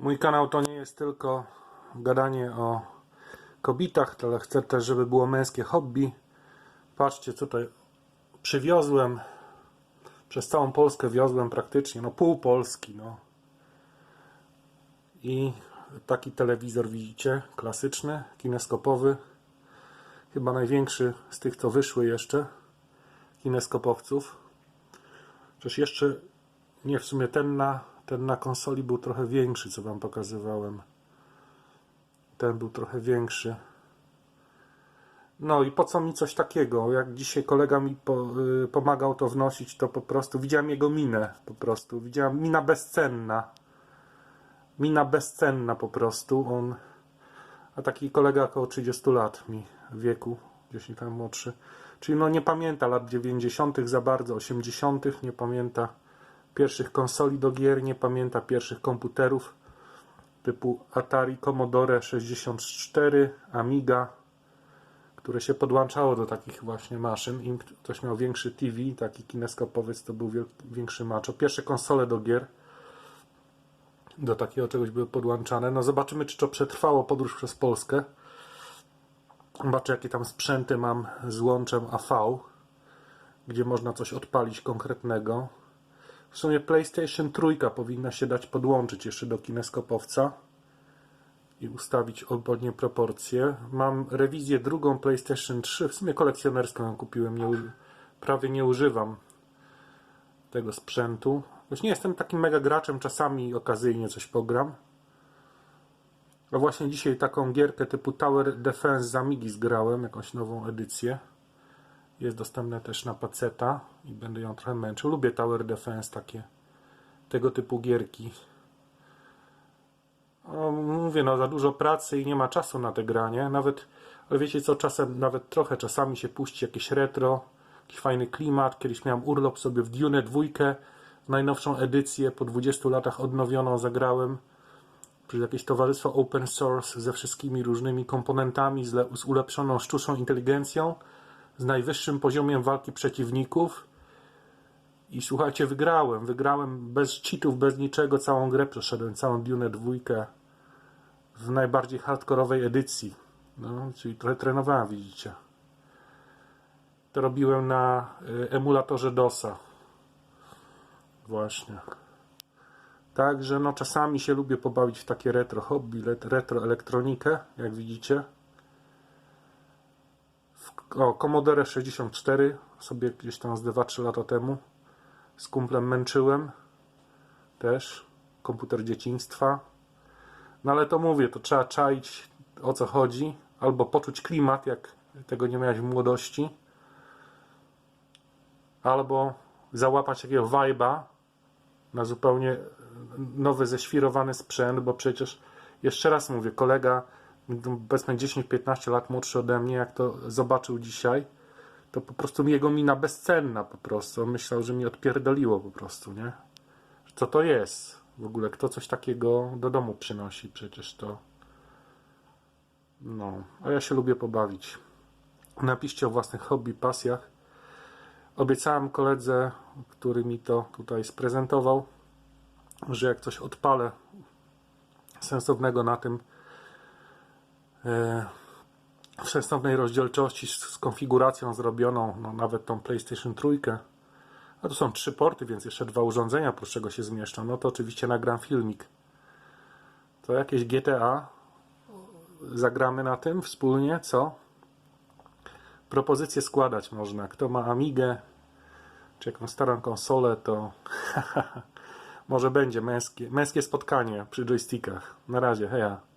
Mój kanał to nie jest tylko gadanie o kobietach, ale chcę też, żeby było męskie hobby. Patrzcie, tutaj przywiozłem. Przez całą Polskę wiozłem praktycznie, no pół Polski, no. I taki telewizor widzicie, klasyczny, kineskopowy. Chyba największy z tych, co wyszły jeszcze, kineskopowców. Przecież jeszcze nie, w sumie ten na, ten na konsoli był trochę większy, co wam pokazywałem. Ten był trochę większy. No i po co mi coś takiego? Jak dzisiaj kolega mi po, y, pomagał to wnosić, to po prostu widziałem jego minę. Po prostu widziałem mina bezcenna. Mina bezcenna po prostu. On, a taki kolega około 30 lat mi wieku, gdzieś tam młodszy. Czyli no nie pamięta lat 90. za bardzo, 80. nie pamięta pierwszych konsoli do gier, nie pamięta pierwszych komputerów typu Atari, Commodore 64, Amiga, które się podłączało do takich właśnie maszyn. Im ktoś miał większy TV, taki kineskopowiec, to był większy maczo. Pierwsze konsole do gier do takiego czegoś były podłączane. No zobaczymy, czy to przetrwało podróż przez Polskę. Zobaczę, jakie tam sprzęty mam z łączem AV, gdzie można coś odpalić konkretnego. W sumie PlayStation 3 powinna się dać podłączyć jeszcze do kineskopowca i ustawić odpowiednie proporcje. Mam rewizję drugą PlayStation 3, w sumie kolekcjonerską ją kupiłem, nie, prawie nie używam tego sprzętu. Już nie jestem takim mega graczem, czasami okazyjnie coś pogram. A właśnie dzisiaj taką gierkę typu Tower Defense z Amigi zgrałem, jakąś nową edycję. Jest dostępna też na paceta i będę ją trochę męczył. Lubię Tower Defense, takie tego typu gierki. Mówię, no za dużo pracy i nie ma czasu na te granie. Nawet, ale wiecie co, czasem, nawet trochę czasami się puści jakieś retro, jakiś fajny klimat. Kiedyś miałem urlop sobie w Dune dwójkę, najnowszą edycję, po 20 latach odnowioną zagrałem przez jakieś towarzystwo open source ze wszystkimi różnymi komponentami, z, z ulepszoną sztuczną inteligencją, z najwyższym poziomem walki przeciwników. I słuchajcie, wygrałem. Wygrałem bez cheatów, bez niczego. Całą grę przeszedłem, całą Dune dwójkę w najbardziej hardkorowej edycji. No, czyli trochę trenowałem, widzicie. To robiłem na y, emulatorze DOSa. Właśnie. Także no czasami się lubię pobawić w takie retro hobby, retro elektronikę, jak widzicie. O, Commodore 64 sobie gdzieś tam z 2-3 lata temu z kumplem męczyłem też. Komputer dzieciństwa. No ale to mówię, to trzeba czaić o co chodzi, albo poczuć klimat, jak tego nie miałeś w młodości, albo załapać takiego vibe'a na zupełnie nowy, ześwirowany sprzęt, bo przecież jeszcze raz mówię, kolega powiedzmy 10-15 lat młodszy ode mnie, jak to zobaczył dzisiaj, to po prostu jego mina bezcenna po prostu. Myślał, że mi odpierdoliło po prostu, nie? Co to jest? W ogóle kto coś takiego do domu przynosi? Przecież to... No, a ja się lubię pobawić. Napiszcie o własnych hobby, pasjach. Obiecałem koledze, który mi to tutaj sprezentował, że jak coś odpalę sensownego na tym w sensownej rozdzielczości z, konfiguracją zrobioną, no nawet tą PlayStation 3, a tu są trzy porty, więc jeszcze dwa urządzenia oprócz czego się zmieszczą, no to oczywiście nagram filmik. To jakieś GTA zagramy na tym wspólnie, co? Propozycje składać można. Kto ma Amigę, czy jakąś starą konsolę, to może będzie męskie, męskie spotkanie przy joystickach. Na razie, heja.